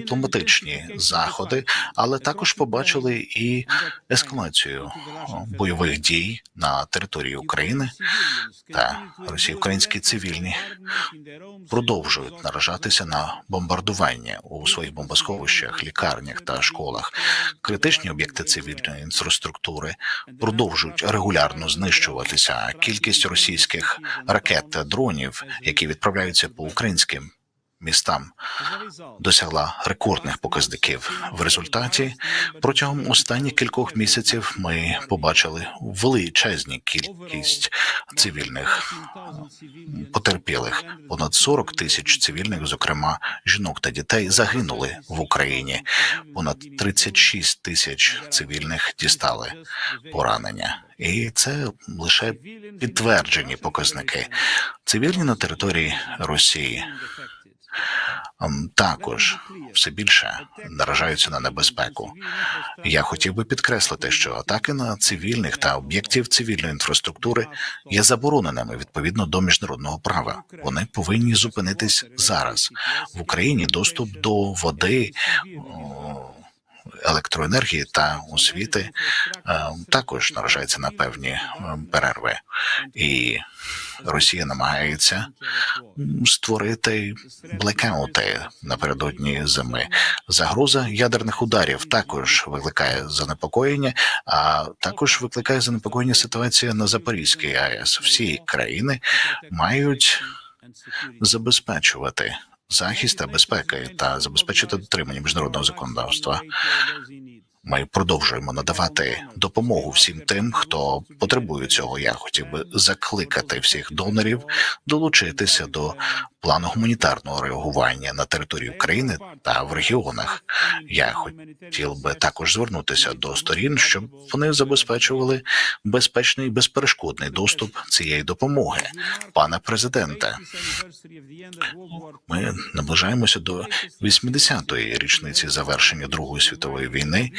дипломатичні заходи, але також побачили і ескалацію бойових дій на території України та Росії. Українські цивільні продовжують наражатися на бомбардування у своїх бомбосховищах, лікарнях та школах. Критичні об'єкти цивільної інфраструктури продовжують регулярно знищуватися. Кількість російських ракет та дронів, які відправляються по українським містам, досягла рекордних показників. В результаті протягом останніх кількох місяців ми побачили величезні кількість цивільних потерпілих. Понад 40 тисяч цивільних, зокрема жінок та дітей, загинули в Україні. Понад 36 тисяч цивільних дістали поранення, і це лише підтверджені показники. Цивільні на території Росії також все більше наражаються на небезпеку. Я хотів би підкреслити, що атаки на цивільних та об'єктів цивільної інфраструктури є забороненими відповідно до міжнародного права. Вони повинні зупинитись зараз в Україні. Доступ до води. Електроенергії та освіти е, також наражається на певні е, перерви, і Росія намагається створити блекаути напередодні зими. Загроза ядерних ударів також викликає занепокоєння, а також викликає занепокоєння ситуація на Запорізькій АЕС. Всі країни мають забезпечувати захист та безпеки та забезпечити дотримання міжнародного законодавства. Ми продовжуємо надавати допомогу всім тим, хто потребує цього. Я хотів би закликати всіх донорів долучитися до плану гуманітарного реагування на території України та в регіонах. Я хотів би також звернутися до сторін, щоб вони забезпечували безпечний і безперешкодний доступ цієї допомоги. Пане президенте, ми наближаємося до 80-ї річниці завершення Другої світової війни.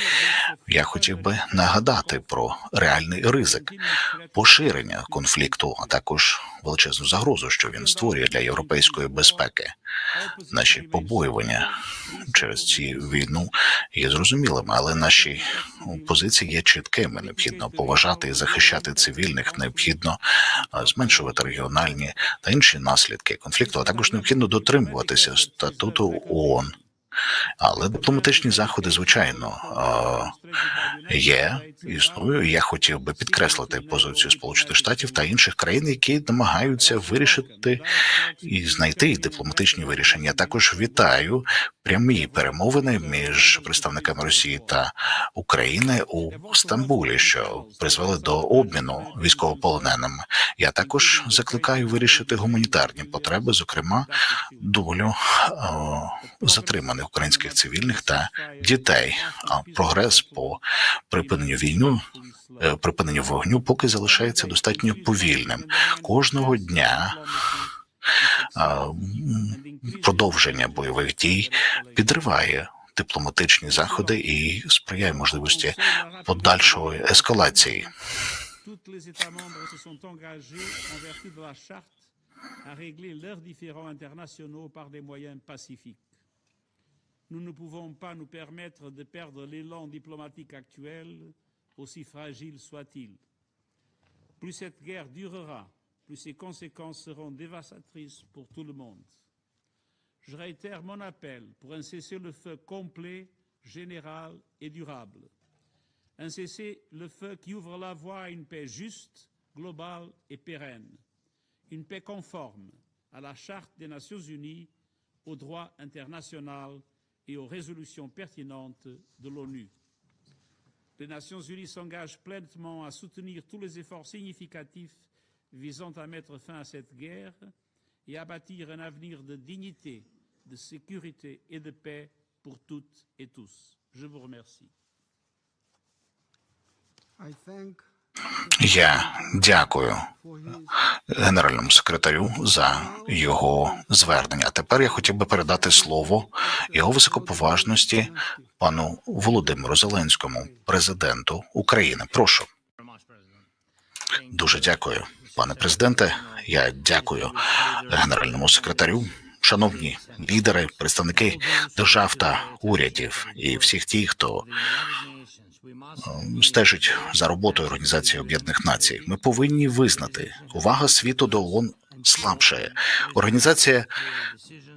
Я хотів би нагадати про реальний ризик поширення конфлікту, а також величезну загрозу, що він створює для європейської безпеки. Наші побоювання через цю війну є зрозумілими, але наші позиції є чіткими. Необхідно поважати і захищати цивільних, необхідно зменшувати регіональні та інші наслідки конфлікту, а також необхідно дотримуватися статуту ООН. Але дипломатичні заходи, звичайно, є існує. Я хотів би підкреслити позицію Сполучених Штатів та інших країн, які намагаються вирішити і знайти дипломатичні вирішення. Також вітаю прямі перемовини між представниками Росії та України у Стамбулі, що призвели до обміну військовополоненими. Я також закликаю вирішити гуманітарні потреби, зокрема долю затриманих українських цивільних та дітей. А прогрес по припиненню війну, е, припиненню вогню поки залишається достатньо повільним. Кожного дня продовження бойових дій підриває дипломатичні заходи і сприяє можливості подальшої ескалації. À régler leurs différends internationaux par des moyens. Nous ne pouvons pas nous permettre de perdre l'élan diplomatique actuel, aussi fragile soit-il. Plus cette guerre durera, plus ses conséquences seront dévastatrices pour tout le monde. Je réitère mon appel pour un cessez-le-feu complet, général et durable un cessez-le-feu qui ouvre la voie à une paix juste, globale et pérenne, une paix conforme à la Charte des Nations Unies, au droit international et aux résolutions pertinentes de l'ONU. Les Nations Unies s'engagent pleinement à soutenir tous les efforts significatifs visant à mettre fin à cette guerre et à bâtir un avenir de dignité, de sécurité et de paix pour toutes et tous. Je vous remercie. I thank Я дякую генеральному секретарю за його звернення. А тепер я хотів би передати слово його високоповажності пану Володимиру Зеленському, президенту України. Прошу. Дуже дякую, пане президенте. Я дякую генеральному секретарю. шановні лідери, представники держав та урядів і всіх ті, хто стежить за роботою Організації Об'єднаних Націй, ми повинні визнати, увага світу до ООН слабшає. Організація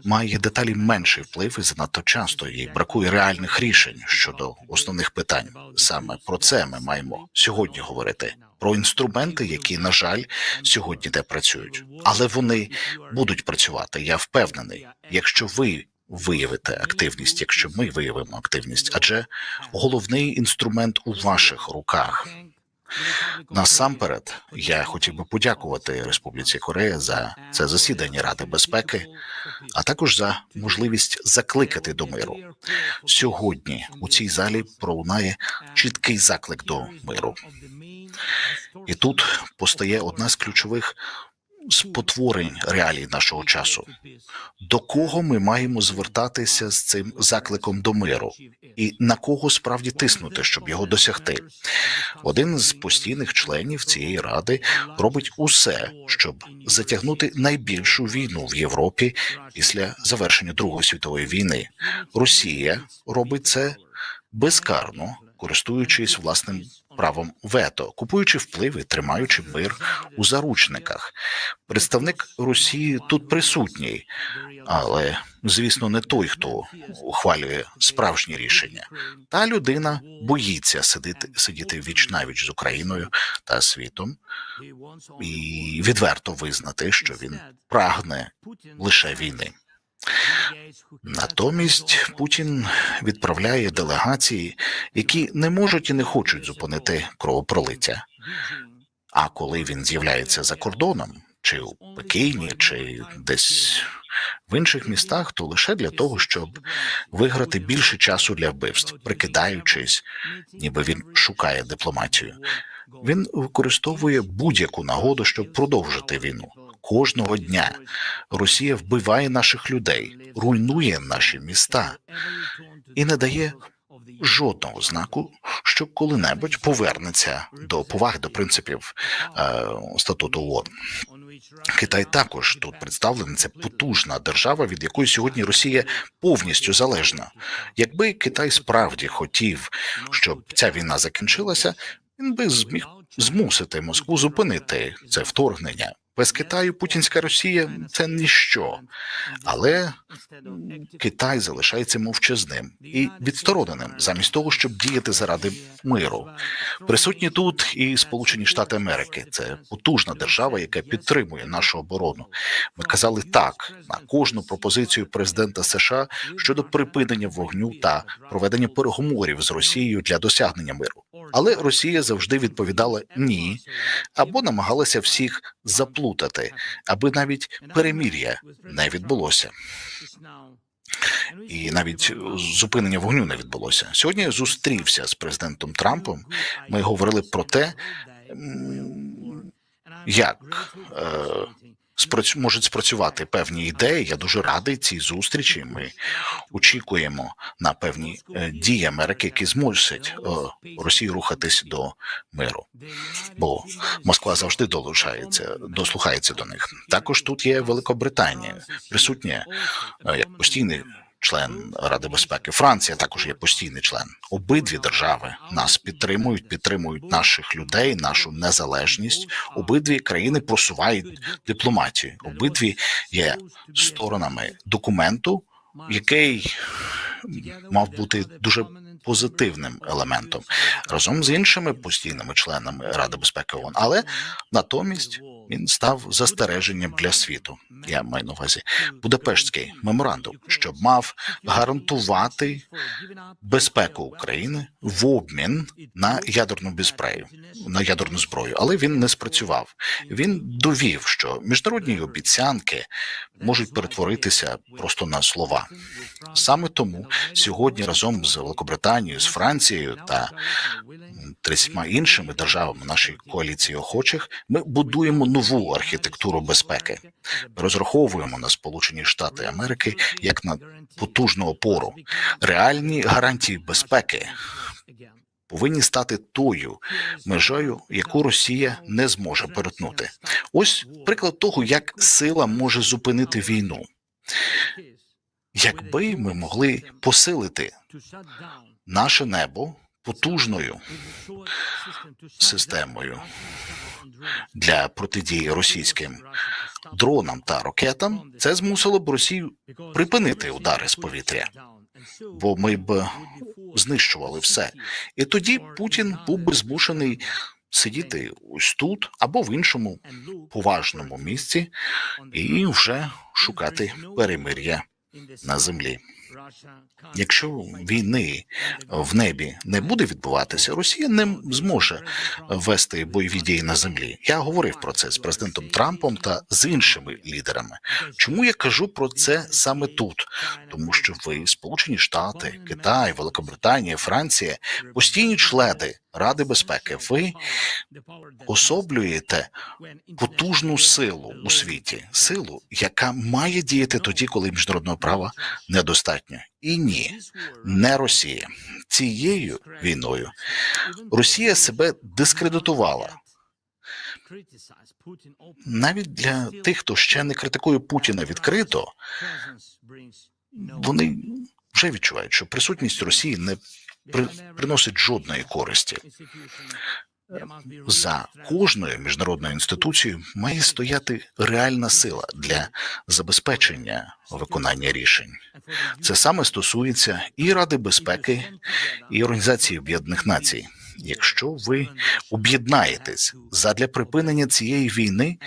має деталі менший вплив і занадто часто їй бракує реальних рішень щодо основних питань. Саме про це ми маємо сьогодні говорити. Про інструменти, які, на жаль, сьогодні не працюють, але вони будуть працювати. Я впевнений, якщо ви виявите активність, якщо ми виявимо активність, адже головний інструмент у ваших руках. Насамперед, я хотів би подякувати Республіці Корея за це засідання Ради безпеки, а також за можливість закликати до миру. Сьогодні у цій залі пролунає чіткий заклик до миру. І тут постає одна з ключових спотворень реалій нашого часу. До кого ми маємо звертатися з цим закликом до миру, і на кого справді тиснути, щоб його досягти? Один з постійних членів цієї ради робить усе, щоб затягнути найбільшу війну в Європі після завершення Другої світової війни. Росія робить це безкарно, користуючись власним правом вето, купуючи впливи, тримаючи мир у заручниках. Представник Росії тут присутній, але звісно, не той, хто ухвалює справжні рішення. Та людина боїться сидіти сидіти віч навіч з Україною та світом і відверто визнати, що він прагне лише війни. Натомість Путін відправляє делегації, які не можуть і не хочуть зупинити кровопролиття. А коли він з'являється за кордоном, чи у Пекіні, чи десь в інших містах, то лише для того, щоб виграти більше часу для вбивств, прикидаючись, ніби він шукає дипломатію. Він використовує будь-яку нагоду, щоб продовжити війну. Кожного дня Росія вбиває наших людей, руйнує наші міста і не дає жодного знаку, що коли-небудь повернеться до поваги до принципів е, статуту ООН. Китай також тут представлений. Це потужна держава, від якої сьогодні Росія повністю залежна. Якби Китай справді хотів, щоб ця війна закінчилася, він би зміг змусити Москву зупинити це вторгнення. Без Китаю путінська Росія це ніщо, але Китай залишається мовчазним і відстороненим, замість того, щоб діяти заради миру. Присутні тут і Сполучені Штати Америки. Це потужна держава, яка підтримує нашу оборону. Ми казали так на кожну пропозицію президента США щодо припинення вогню та проведення переговорів з Росією для досягнення миру. Але Росія завжди відповідала ні або намагалася всіх заплутати, аби навіть перемір'я не відбулося. І навіть зупинення вогню не відбулося. Сьогодні я зустрівся з президентом Трампом. Ми говорили про те, як е, спрацю- можуть спрацювати певні ідеї. Я дуже радий цій зустрічі. Ми очікуємо на певні е, дії Америки, які змусять е, Росію рухатись до миру. Бо Москва завжди долучається, дослухається до них. Також тут є Великобританія, присутня е, як постійний член Ради безпеки. Франція також є постійний член. Обидві держави нас підтримують, підтримують наших людей, нашу незалежність. Обидві країни просувають дипломатію. Обидві є сторонами документу, який мав бути дуже позитивним елементом разом з іншими постійними членами Ради безпеки ООН. Але натомість він став застереженням для світу. Я маю на увазі Будапештський меморандум, що мав гарантувати безпеку України в обмін на ядерну безпрею, на ядерну зброю, але він не спрацював. Він довів, що міжнародні обіцянки можуть перетворитися просто на слова. Саме тому сьогодні разом з Великобританією, з Францією та м, 30 іншими державами нашої коаліції охочих ми будуємо нову архітектуру безпеки. Розраховуємо на Сполучені Штати Америки як на потужну опору. Реальні гарантії безпеки повинні стати тою межею, яку Росія не зможе перетнути. Ось приклад того, як сила може зупинити війну. Якби ми могли посилити наше небо потужною системою для протидії російським дронам та ракетам, це змусило б Росію припинити удари з повітря, бо ми б знищували все. І тоді Путін був би змушений сидіти ось тут або в іншому поважному місці і вже шукати перемир'я на землі. Якщо війни в небі не буде відбуватися, Росія не зможе вести бойові дії на землі. Я говорив про це з президентом Трампом та з іншими лідерами. Чому я кажу про це саме тут? Тому що ви, Сполучені Штати, Китай, Великобританія, Франція, постійні члени Ради безпеки, ви особлюєте потужну силу у світі, силу, яка має діяти тоді, коли міжнародного права недостатньо. І ні, не Росія. Цією війною Росія себе дискредитувала. Навіть для тих, хто ще не критикує Путіна відкрито, вони вже відчувають, що присутність Росії не приносить жодної користі. За кожною міжнародною інституцією має стояти реальна сила для забезпечення виконання рішень. Це саме стосується і Ради безпеки, і Організації Об'єднаних Націй. Якщо ви об'єднаєтесь задля припинення цієї війни,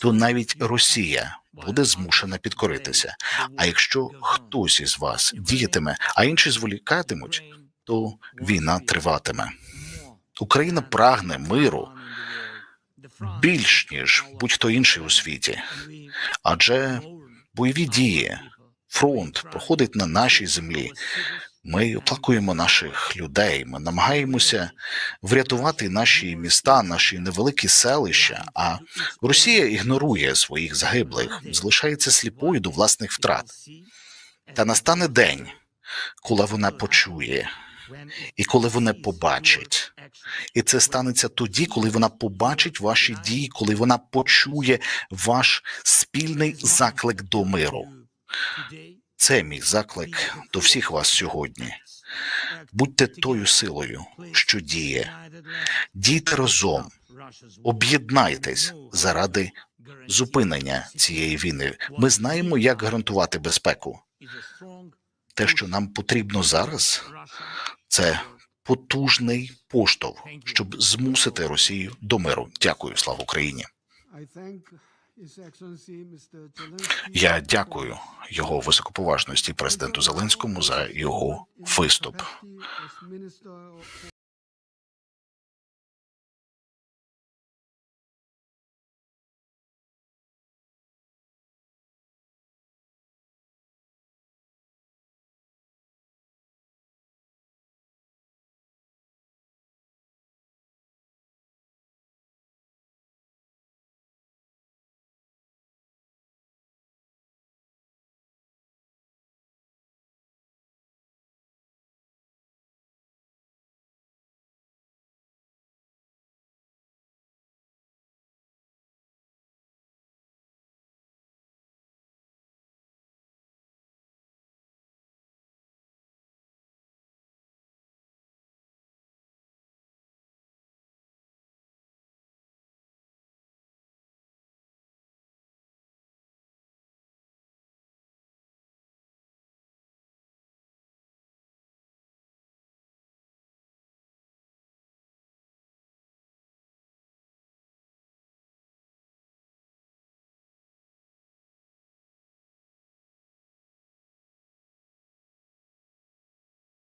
то навіть Росія буде змушена підкоритися. А якщо хтось із вас діятиме, а інші зволікатимуть, то війна триватиме. Україна прагне миру більш ніж будь-хто інший у світі, адже бойові дії, фронт проходить на нашій землі. Ми оплакуємо наших людей. Ми намагаємося врятувати наші міста, наші невеликі селища. А Росія ігнорує своїх загиблих, залишається сліпою до власних втрат. Та настане день, коли вона почує, і коли вона побачить. І це станеться тоді, коли вона побачить ваші дії, коли вона почує ваш спільний заклик до миру. Це мій заклик до всіх вас сьогодні. Будьте тою силою, що діє. Дійте разом, об'єднайтесь заради зупинення цієї війни. Ми знаємо, як гарантувати безпеку. Те, що нам потрібно зараз, це потужний поштовх, щоб змусити Росію до миру. Дякую, слава Україні. Я дякую його високоповажності президенту Зеленському за його виступ.